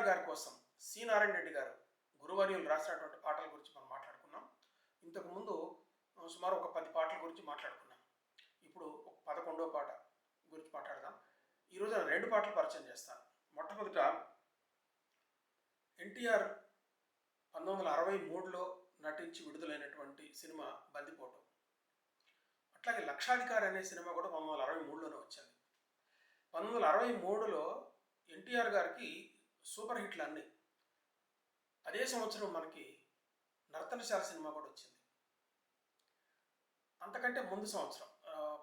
ఎన్టీఆర్ గారి కోసం సి. నారాయణ రెడ్డి గారు గురువర్యులు రాసినటువంటి పాటల గురించి మనం మాట్లాడుకున్నాం. ఇంతకుముందు సుమారు ఒక పది పాటల గురించి మాట్లాడుకున్నాం. ఇప్పుడు ఒక పదకొండో పాట గురించి మాట్లాడదాం. ఈరోజు నేను రెండు పాటలు పరిచయం చేస్తాను. మొట్టమొదట ఎన్టీఆర్ పంతొమ్మిది వందల అరవై మూడులో నటించి విడుదలైనటువంటి సినిమా బందిపోటు. అట్లాగే లక్షాధికారి అనే సినిమా కూడా పంతొమ్మిది వందల అరవై మూడులోనే వచ్చింది. పంతొమ్మిది వందల అరవై మూడులో ఎన్టీఆర్ గారికి సూపర్ హిట్లు అన్నీ. అదే సంవత్సరం మనకి నర్తనశాల సినిమా కూడా వచ్చింది. అంతకంటే ముందు సంవత్సరం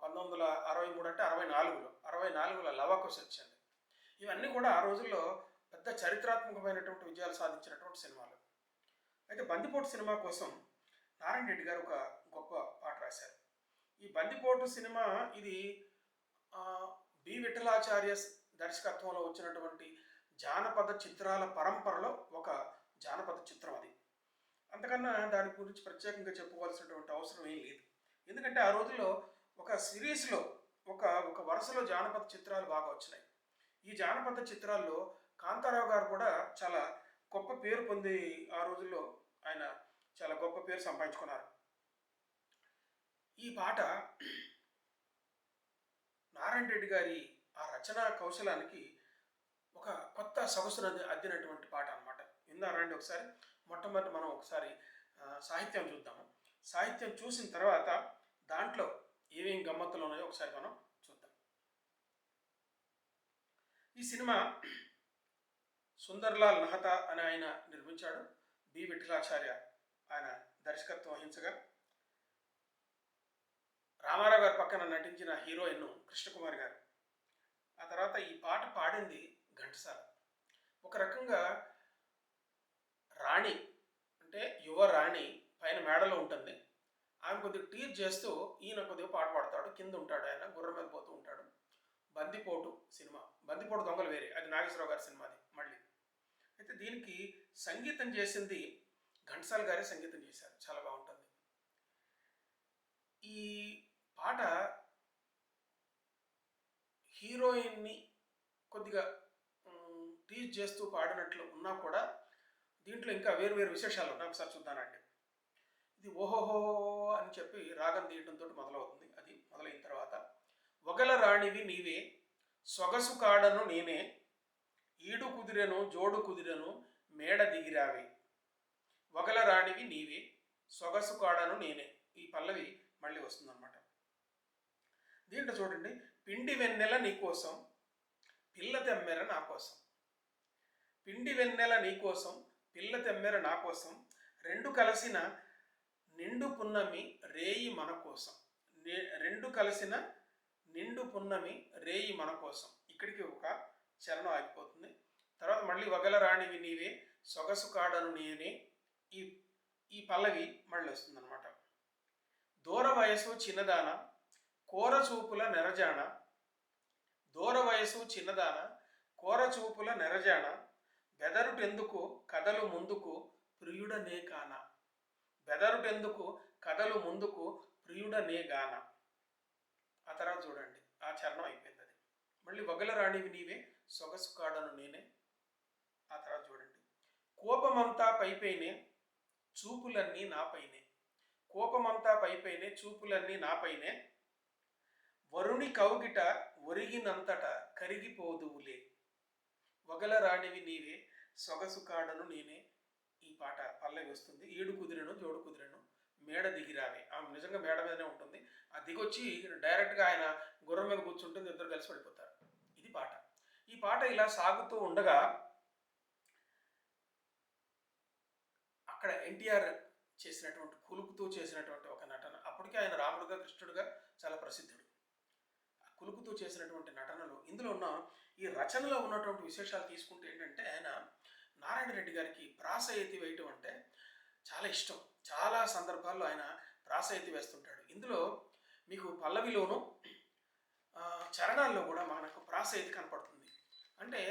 పంతొమ్మిది వందల అరవై మూడు అంటే అరవై నాలుగులో అరవై నాలుగులో లవాకుశ వచ్చింది. ఇవన్నీ కూడా ఆ రోజుల్లో పెద్ద చరిత్రాత్మకమైనటువంటి విజయాలు సాధించినటువంటి సినిమాలు. అయితే బందిపోటు సినిమా కోసం నారాయణ రెడ్డి గారు ఒక గొప్ప పాట రాశారు. ఈ బందిపోటు సినిమా ఇది బి విఠలాచార్య దర్శకత్వంలో వచ్చినటువంటి జానపద చిత్రాల పరంపరలో ఒక జానపద చిత్రం అది. అంతకన్నా దాని గురించి ప్రత్యేకంగా చెప్పుకోవాల్సినటువంటి అవసరం ఏం లేదు. ఎందుకంటే ఆ రోజుల్లో ఒక సిరీస్లో ఒక ఒక వరుసలో జానపద చిత్రాలు బాగా వచ్చినాయి. ఈ జానపద చిత్రాల్లో కాంతారావు గారు కూడా చాలా గొప్ప పేరు పొంది ఆ రోజుల్లో ఆయన చాలా గొప్ప పేరు సంపాదించుకున్నారు. ఈ పాట నారాయణ రెడ్డి గారి ఆ రచనా కౌశలానికి ఒక కొత్త సొగసును అద్దినటువంటి పాట అనమాట విందారండి ఒకసారి. మొట్టమొదటి మనం ఒకసారి సాహిత్యం చూద్దాము. సాహిత్యం చూసిన తర్వాత దాంట్లో ఏమేం గమ్మత్తులు ఉన్నాయో ఒకసారి మనం చూద్దాం. ఈ సినిమా సుందర్లాల్ నహతా అని ఆయన నిర్మించాడు. బి. విఠలాచార్య ఆయన దర్శకత్వం వహించగా రామారావు గారి పక్కన నటించిన హీరోయిన్ కృష్ణకుమార్ గారు. ఆ తర్వాత ఈ పాట పాడింది ఘంటసాల. ఒక రకంగా రాణి అంటే యువ రాణి పైన మేడలో ఉంటుంది. ఆమె కొద్దిగా టీచ్ చేస్తూ ఈయన కొద్దిగా పాట పాడతాడు కింద ఉంటాడు ఆయన గుర్రం మీద పోతూ ఉంటాడు. బందిపోటు సినిమా. బందిపోటు దొంగలు వేరే అది నాగేశ్వరరావు గారి సినిమాది మళ్ళీ. అయితే దీనికి సంగీతం చేసింది ఘంటసాల గారే సంగీతం చేశారు. చాలా బాగుంటుంది. ఈ పాట హీరోయిన్ని కొద్దిగా టీజ్ చేస్తూ పాడినట్లు ఉన్నా కూడా దీంట్లో ఇంకా వేరు వేరు విశేషాలు ఉన్నాయి. ఒకసారి చూద్దానండి ఇది ఓహోహో అని చెప్పి రాగం తీయడంతో మొదలవుతుంది. అది మొదలైన తర్వాత వగల రాణివి నీవే సొగసు కాడను నేనే ఈడు కుదిరెను జోడు కుదిరెను మేడ దిగిరావి. వగల రాణివి నీవే సొగసు కాడను నేనే. ఈ పల్లవి మళ్ళీ వస్తుందన్నమాట. దీంట్లో చూడండి పిండి వెన్నెల నీకోసం పిల్ల తెమ్మెర నా కోసం. పిండి వెన్నెల నీకోసం పిల్ల తెమ్మెర నా కోసం రెండు కలిసిన నిండు పున్నమి రేయి మన కోసం. నే- రెండు కలిసిన నిండు పున్నమి రేయి మన కోసం. ఇక్కడికి ఒక చరణం ఆగిపోతుంది. తర్వాత మళ్ళీ వగల రాణివి నీవే సొగసు కాడను నేనే. ఈ ఈ పల్లవి మళ్ళీ వస్తుందన్నమాట. దూర వయసు చిన్నదాన కోర చూపుల నెరజాణ దూర వయసు చిన్నదాన కోర చూపుల నెరజాణ బెదరుటెందుకు కథలు ముందుకు ప్రియుడనే కాన బెదరుటెందుకు కథలు ముందుకు ప్రియుడనే గాన? ఆ తర్వాత చూడండి ఆ చరణం అయిపోయింది అది. మళ్ళీ వగలరాణివి నీవే సొగసు కాడను నేనే. ఆ తర్వాత చూడండి. కోపమంతా పైపైనే చూపులన్నీ నాపైనే. కోపమంతా పైపైనే చూపులన్నీ నాపైనే. వరుణి కౌగిట ఒరిగినంతట కరిగిపోదువులే. వగల రాణివి నీవే సొగసు కాడను నేనే. ఈ పాట పల్లవి వస్తుంది. ఏడు కుదిరను జోడు కుదిరను మేడ దిగిరావే ఆమె నిజంగా మేడ మీదనే ఉంటుంది. ఆ దిగొచ్చి డైరెక్ట్గా ఆయన గుర్రం మీద కూర్చుంటుంది ఇద్దరు కలిసి పడిపోతారు. ఇది పాట. ఈ పాట ఇలా సాగుతూ ఉండగా అక్కడ ఎన్టీఆర్ చేసినటువంటి కులుకుతూ చేసినటువంటి ఒక నటన. అప్పటికే ఆయన రాముడుగా కృష్ణుడుగా చాలా ప్రసిద్ధుడు. ఆ కులుకుతూ చేసినటువంటి నటనలు ఇందులో ఉన్న ఈ రచనలో ఉన్నటువంటి విశేషాలు తీసుకుంటే ఏంటంటే ఆయన నారాయణ రెడ్డి గారికి ప్రాస ఎత్తి వేయటం అంటే చాలా ఇష్టం. చాలా సందర్భాల్లో ఆయన ప్రాస ఎత్తి వేస్తుంటాడు. ఇందులో మీకు పల్లవిలోను చరణాల్లో కూడా మనకు ప్రాస ఎత్తి కనపడుతుంది. అంటే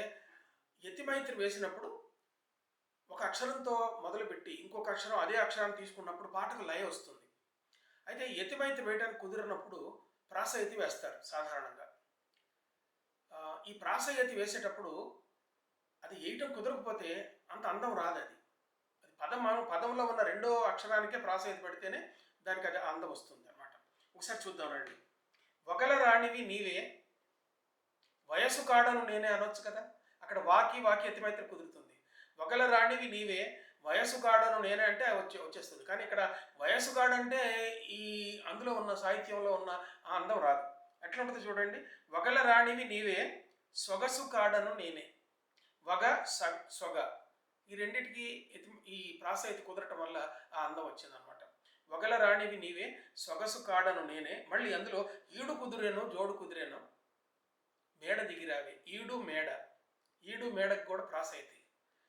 ఎతిమైత్రి వేసినప్పుడు ఒక అక్షరంతో మొదలుపెట్టి ఇంకొక అక్షరం అదే అక్షరాన్ని తీసుకున్నప్పుడు పాటకు లయ వస్తుంది. అయితే యతిమైత్రి వేయడానికి కుదిరినప్పుడు ప్రాస ఎత్తి వేస్తారు సాధారణంగా. ఈ ప్రాస వేసేటప్పుడు అది వేయటం కుదరకపోతే అంత అందం రాదు అది. అది పదం పదంలో ఉన్న రెండో అక్షరానికే ప్రాస పెడితేనే దానికి అది అందం వస్తుంది అనమాట ఒకసారి చూద్దాం రండి. ఒకల రాణివి నీవే వయసు కాడను నేనే అనొచ్చు కదా? అక్కడ వాకి వాకి ఎత్తిమైతే కుదురుతుంది. ఒకల రాణివి నీవే వయసు కాడను నేనే అంటే వచ్చే వచ్చేస్తుంది. కానీ ఇక్కడ వయసు కాడంటే ఈ అందులో ఉన్న సాహిత్యంలో ఉన్న ఆ అందం రాదు. ఎట్లా ఉంటుంది చూడండి. వగల రాణివి నీవే సొగసు కాడను నేనే. వగ స సొగ ఈ రెండిటికి ఈ ప్రాస ఎత్తి కుదరటం వల్ల ఆ అందం వచ్చిందనమాట వగల రాణివి నీవే సొగసు కాడను నేనే. మళ్ళీ అందులో ఈడు కుదిరేను జోడు కుదిరేను. మేడ దిగిరావి. ఈడు మేడ. ఈడు మేడకు కూడా ప్రాస అయితే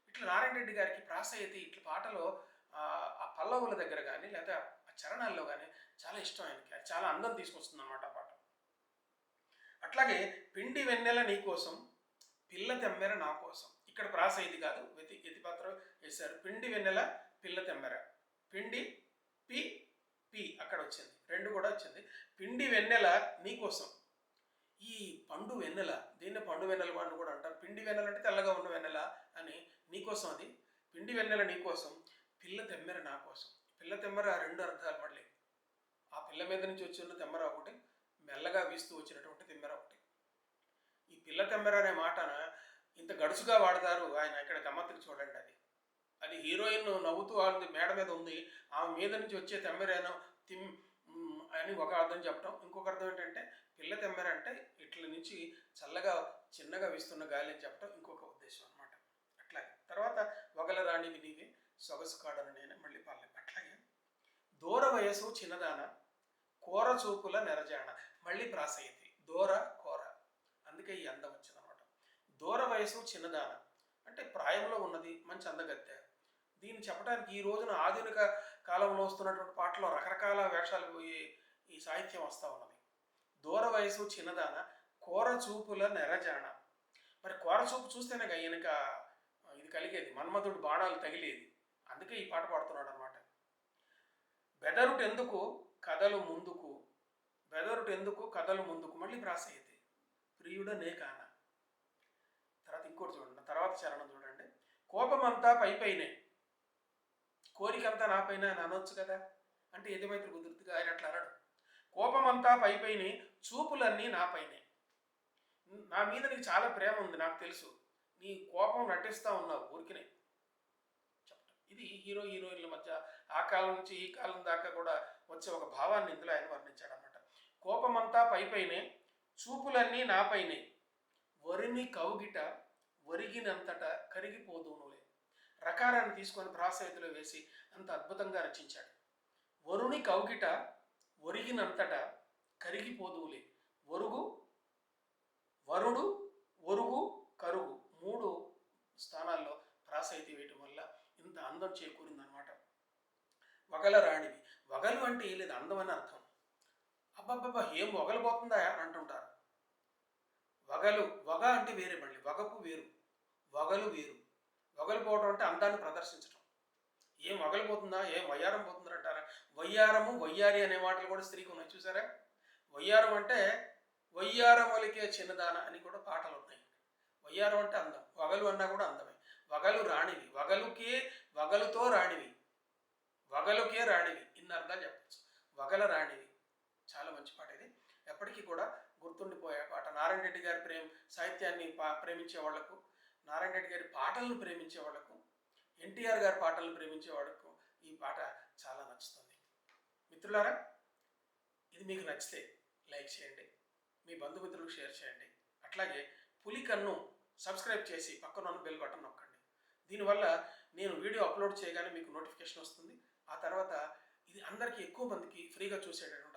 ఇట్లా నారాయణ రెడ్డి గారికి ప్రాస అయితే ఇట్లా పాటలో ఆ ఆ పల్లవుల దగ్గర కానీ లేదా ఆ చరణాల్లో కానీ చాలా ఇష్టం ఆయనకి. అది చాలా అందం తీసుకొస్తుంది అన్నమాట ఆ పాట. అట్లాగే పిండి వెన్నెల నీ కోసం పిల్ల తెమ్మెర నా కోసం. ఇక్కడ ప్రాస ఇది కాదు వెతి ఎతిపాత్ర వేశారు. పిండి వెన్నెల పిల్ల తెమ్మెర. పిండి పి పి అక్కడ వచ్చింది. రెండు కూడా వచ్చింది. పిండి వెన్నెల నీ కోసం. ఈ పండు వెన్నెల దీన్ని పండు వెన్నెల పండు కూడా అంటారు. పిండి వెన్నెల అంటే తెల్లగా ఉన్న వెన్నెల అని నీకోసం అది. పిండి వెన్నెల నీకోసం పిల్ల తెమ్మెర నా కోసం. పిల్ల తెమ్మెర రెండు అర్థాలు మళ్ళీ ఆ పిల్ల మీద నుంచి వచ్చిన తెమ్మెర ఒకటి మెల్లగా వీస్తూ వచ్చినటువంటి తిమ్మెర ఒకటి. ఈ పిల్ల తెమ్మెర అనే మాట ఇంత గడుసుగా వాడతారు ఆయన ఇక్కడ గమ్మత్తుకు చూడండి అది. అది హీరోయిన్ నవ్వుతూ ఉంది మేడ మీద ఉంది. ఆమె మీద నుంచి వచ్చే తెమ్మెరేనో తిమ్ అని ఒక అర్థం చెప్పడం ఇంకొక అర్థం ఏంటంటే పిల్ల తెమ్మెర అంటే ఇట్ల నుంచి చల్లగా చిన్నగా వీస్తున్న గాలి అని చెప్పడం ఇంకొక ఉద్దేశం అన్నమాట. అట్లాగే. తర్వాత వగల రాణివి నీవే సొగసు కాడను నేను మళ్ళీ పర్లేదు అట్లాగే. దూర వయసు చిన్నదాన కోర చూపుల నెరజాణ మళ్ళీ ప్రాసయితి దూర కోర. అందుకే ఈ అందం వచ్చిందనమాట. దూర వయసు చిన్నదాన. అంటే ప్రాయంలో ఉన్నది మంచి అందగత్తె. దీన్ని చెప్పడానికి ఈ రోజున ఆధునిక కాలంలో వస్తున్నటువంటి పాటలో రకరకాల వేషాలు పోయి ఈ సాహిత్యం వస్తూ ఉన్నది. దూర వయసు చిన్నదాన కోర చూపుల నెరజాణ మరి కూర చూపు చూస్తేనే గయ్యనక ఇది కలిగేది. మన్మధుడు బాణాలు తగిలేది. అందుకే ఈ పాట పాడుతున్నాడు అనమాట బెదరుడు ఎందుకు కథలు ముందుకు బెదరుటు ఎందుకు కథలు ముందుకు మళ్ళీ ప్రాసయ్యది ప్రియుడ నే కాన. తర్వాత ఇంకోటి చూడండి తర్వాత చరణం చూడండి. కోపమంతా పై పైనే. కోరికంతా నా పైన అని అనొచ్చు కదా? అంటే యజమైత్రి కుదురుతుగా? ఆయన అట్లా అనడు. కోపమంతా పై పైనే చూపులన్నీ నా పైనే. నా మీద నీకు చాలా ప్రేమ ఉంది నాకు తెలుసు. నీ కోపం నటిస్తా ఉన్నావు ఊరికినే. ఇది హీరో హీరోయిన్ల మధ్య ఆ కాలం నుంచి ఈ కాలం దాకా కూడా వచ్చే ఒక భావాన్ని ఇందులో ఆయన వర్ణించాడు అనమాట కోపమంతా పైపైనే చూపులన్నీ నాపైనే వరిని కౌగిట ఒరిగినంతట కరిగిపోదునులే. రకారాన్ని తీసుకొని ప్రాసవితిలో వేసి అంత అద్భుతంగా రచించాడు. వరుని కౌగిట ఒరిగినంతట కరిగిపోదువులే. ఒరుగు వరుడు ఒరుగు కరుగు మూడు స్థానాల్లో ప్రాసైతి వేయటం వల్ల అందం అందం చేకూరిందనమాట వగల రాణివి. వగలు అంటే ఏ లేదు అందం అని అర్థం. అబ్బబ్బబ్బా ఏం వగలబోతుందా అని అంటుంటారు. వగలు వగ అంటే వేరే మళ్ళీ. వగపు వేరు. వగలు వేరు. వగలిపోవడం అంటే అందాన్ని ప్రదర్శించడం ఏం వగలిపోతుందా ఏం వయ్యారం పోతుందా అంటారా? వయ్యారము వయ్యారి అనే మాటలు కూడా స్త్రీకి ఉన్నాయి చూసారా? వయ్యారం అంటే వయ్యారం వలికే చిన్నదాన అని కూడా పాటలు ఉన్నాయి. వయ్యారం అంటే అందం. వగలు అన్నా కూడా అందమే. వగలు రాణివి. వగలుకే వగలుతో రాణివి. వగలుకే రాణివి. ఇన్ని అర్థాలు చెప్పచ్చు. వగల రాణివి. చాలా మంచి పాట ఇది. ఎప్పటికీ కూడా గుర్తుండిపోయే పాట. నారాయణ రెడ్డి గారి ప్రేమ సాహిత్యాన్ని పా ప్రేమించే వాళ్ళకు నారాయణ రెడ్డి గారి పాటలను ప్రేమించే వాళ్ళకు ఎన్టీఆర్ గారి పాటలను ప్రేమించే వాళ్ళకు ఈ పాట చాలా నచ్చుతుంది. మిత్రులారా ఇది మీకు నచ్చితే లైక్ చేయండి. మీ బంధుమిత్రులకు షేర్ చేయండి. అట్లాగే పులి కన్ను సబ్స్క్రైబ్ చేసి పక్కన ఉన్న బెల్ బటన్ నొక్కండి. దీనివల్ల నేను వీడియో అప్లోడ్ చేయగానే మీకు నోటిఫికేషన్ వస్తుంది. ఆ తర్వాత ఇది అందరికీ ఎక్కువ మందికి ఫ్రీగా చూసేటటువంటి